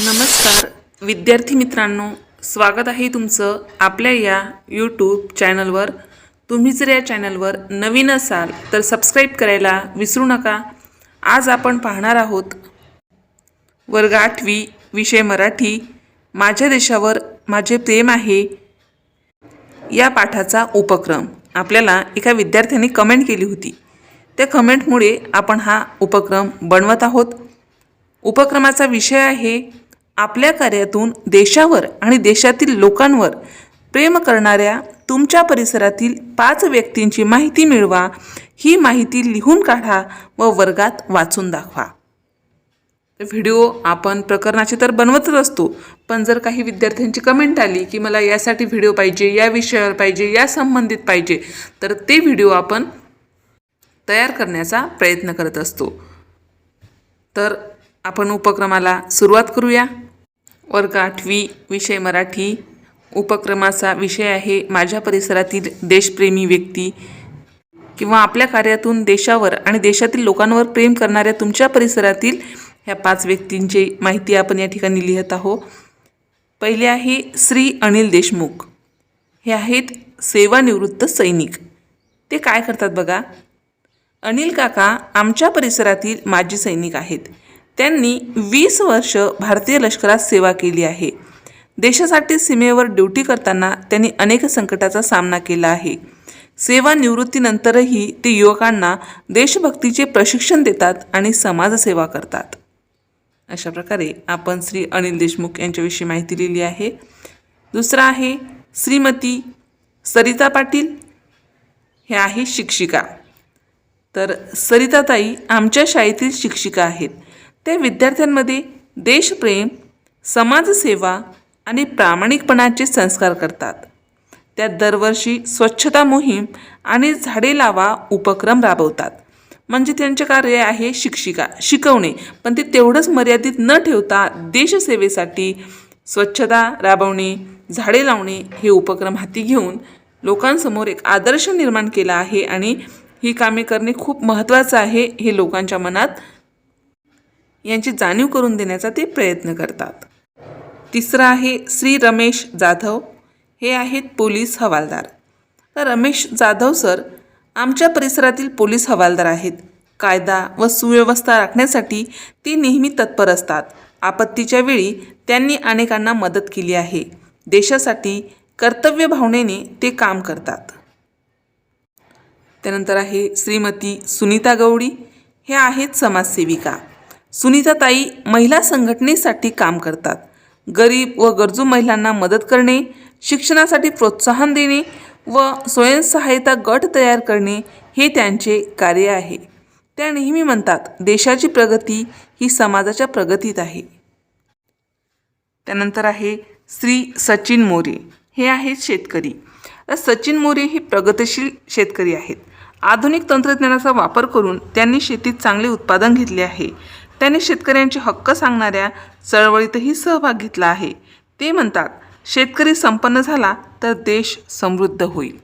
नमस्कार. विद्यार्थी मित्रांनो स्वागत आहे तुमचं आपल्या या यूट्यूब चॅनलवर तुम्ही जर या चॅनलवर नवीन असाल तर सबस्क्राईब करायला विसरू नका. आज आपण पाहणार आहोत वर्ग आठवी विषय मराठी. माझ्या देशावर माझे प्रेम आहे या पाठाचा उपक्रम. आपल्याला एका विद्यार्थ्याने कमेंट केली होती. त्या कमेंटमुळे आपण हा उपक्रम बनवत आहोत. उपक्रमाचा विषय आहे आपल्या कार्यातून देशावर आणि देशातील लोकांवर प्रेम करणाऱ्या तुमच्या परिसरातील पाच व्यक्तींची माहिती मिळवा. ही माहिती लिहून काढा व वर्गात वाचून दाखवा. व्हिडिओ आपण प्रकरणाचे तर बनवतच असतो पण जर काही विद्यार्थ्यांची कमेंट आली की मला यासाठी व्हिडिओ पाहिजे या विषयावर पाहिजे या संबंधित पाहिजे तर ते व्हिडिओ आपण तयार करण्याचा प्रयत्न करत असतो. तर आपण उपक्रमाला सुरुवात करूया. वर्ग आठवी विषय मराठी उपक्रमाचा विषय आहे. माझ्या परिसरातील देशप्रेमी व्यक्ती किंवा आपल्या कार्यातून देशावर आणि देशातील लोकांवर प्रेम करणाऱ्या तुमच्या परिसरातील ह्या पाच व्यक्तींची माहिती आपण या ठिकाणी लिहित आहोत. पहिले आहे श्री अनिल देशमुख. हे आहेत सेवानिवृत्त सैनिक. ते काय करतात बघा? अनिल काका आमच्या परिसरातील माजी सैनिक आहेत. त्यांनी वीस वर्ष भारतीय लष्करात सेवा केली आहे. देशासाठी सीमेवर ड्युटी करताना त्यांनी अनेक संकटाचा सामना केला आहे. सेवानिवृत्तीनंतरही ते युवकांना देशभक्तीचे प्रशिक्षण देतात आणि समाजसेवा करतात. अशा प्रकारे आपण श्री अनिल देशमुख यांच्याविषयी माहिती लिहिली आहे. दुसरा आहे श्रीमती सरिता पाटील. हे आहे शिक्षिका. तर सरिताताई आमच्या शाळेतील शिक्षिका आहेत. त्या विद्यार्थ्यांमध्ये देशप्रेम समाजसेवा आणि प्रामाणिकपणाचे संस्कार करतात. त्या दरवर्षी स्वच्छता मोहीम आणि झाडे लावा उपक्रम राबवतात. म्हणजे त्यांचे कार्य आहे शिक्षिका शिकवणे. पण ते तेवढंच मर्यादित न ठेवता देशसेवेसाठी स्वच्छता राबवणे झाडे लावणे हे उपक्रम हाती घेऊन लोकांसमोर एक आदर्श निर्माण केला आहे आणि ही कामे करणे खूप महत्त्वाचं आहे हे लोकांच्या मनात यांची जाणीव करून देण्याचा ते प्रयत्न करतात. तिसरं आहे श्री रमेश जाधव. हे आहेत पोलीस हवालदार. तर रमेश जाधव सर आमच्या परिसरातील पोलीस हवालदार आहेत. कायदा व सुव्यवस्था राखण्यासाठी ते नेहमी तत्पर असतात. आपत्तीच्या वेळी त्यांनी अनेकांना मदत केली आहे. देशासाठी कर्तव्य भावनेने ते काम करतात. त्यानंतर आहे श्रीमती सुनीता गवडी हे आहेत समाजसेविका. सुनीताताई महिला संघटनेसाठी काम करतात. गरीब व गरजू महिलांना मदत करणे शिक्षणासाठी प्रोत्साहन देणे व स्वयंसहायता गट तयार करणे हे त्यांचे कार्य आहे. त्या नेहमी म्हणतात देशाची प्रगती ही समाजाच्या प्रगतीत आहे. त्यानंतर आहे श्री सचिन मोरे. हे आहेत शेतकरी. तर सचिन मोरे हे प्रगतशील शेतकरी आहेत. आधुनिक तंत्रज्ञानाचा वापर करून त्यांनी शेतीत चांगले उत्पादन घेतले आहे. त्यांनी शेतकऱ्यांचे हक्क सांगणाऱ्या चळवळीतही सहभाग घेतला आहे. ते म्हणतात शेतकरी संपन्न झाला तर देश समृद्ध होईल.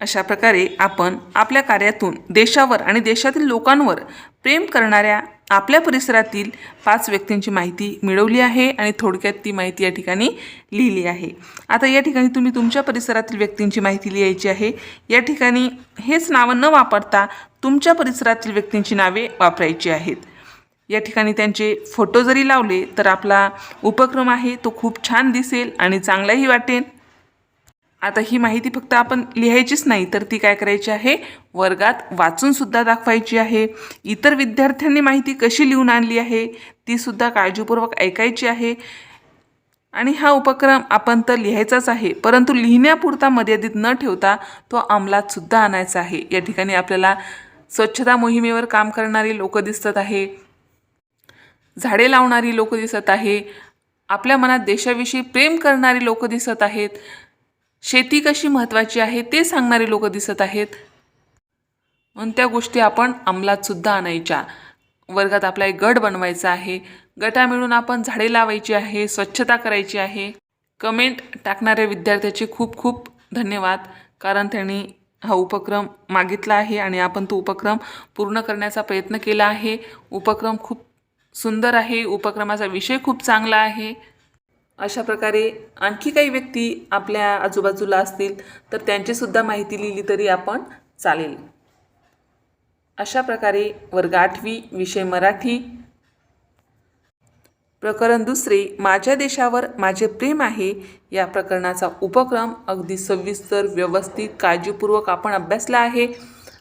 अशा प्रकारे आपण आपल्या कार्यातून देशावर आणि देशातील लोकांवर प्रेम करणाऱ्या आपल्या परिसरातील पाच व्यक्तींची माहिती मिळवली आहे आणि थोडक्यात ती माहिती या ठिकाणी लिहिली आहे. आता या ठिकाणी तुम्ही तुमच्या परिसरातील व्यक्तींची माहिती लिहायची आहे. या ठिकाणी हेच नावं न वापरता तुमच्या परिसरातील व्यक्तींची नावे वापरायची आहेत. या ठिकाणी त्यांचे फोटो जरी लावले तर आपला उपक्रम आहे तो खूप छान दिसेल आणि चांगलाही वाटेल. आता ही माहिती फक्त आपण लिहायचीच नाही तर ती काय करायची आहे? वर्गात वाचूनसुद्धा दाखवायची आहे. इतर विद्यार्थ्यांनी माहिती कशी लिहून आणली आहे तीसुद्धा काळजीपूर्वक ऐकायची आहे. आणि हा उपक्रम आपण तर लिहायचाच आहे परंतु लिहिण्यापुरता मर्यादित न ठेवता तो अंमलातसुद्धा आणायचा आहे. या ठिकाणी आपल्याला स्वच्छता मोहिमेवर काम करणारी लोक दिसतात आहे. झाडे लावणारी लोक दिसत आहे. आपल्या मनात देशाविषयी प्रेम करणारी लोक दिसत आहेत. शेती कशी महत्त्वाची आहे ते सांगणारी लोक दिसत आहेत. म्हणून त्या गोष्टी आपण अंमलातसुद्धा आणायच्या. वर्गात आपला एक गट बनवायचा आहे. गटा मिळून आपण झाडे लावायची आहे स्वच्छता करायची आहे. कमेंट टाकणाऱ्या विद्यार्थ्याचे खूप खूप धन्यवाद. कारण त्यांनी हा उपक्रम मागितला आहे आणि आपण तो उपक्रम पूर्ण करण्याचा प्रयत्न केला आहे. उपक्रम खूप सुंदर आहे उपक्रमाचा विषय खूप चांगला आहे. अशा प्रकारे आणखी काही व्यक्ती आपल्या आजूबाजूला असतील तर त्यांचीसुद्धा माहिती लिहिली तरी आपण चालेल. अशा प्रकारे वर्ग आठवी विषय मराठी. प्रकरण दुसरे माझ्या देशावर माझे प्रेम आहे या प्रकरणाचा उपक्रम अगदी सविस्तर व्यवस्थित काळजीपूर्वक आपण अभ्यासला आहे.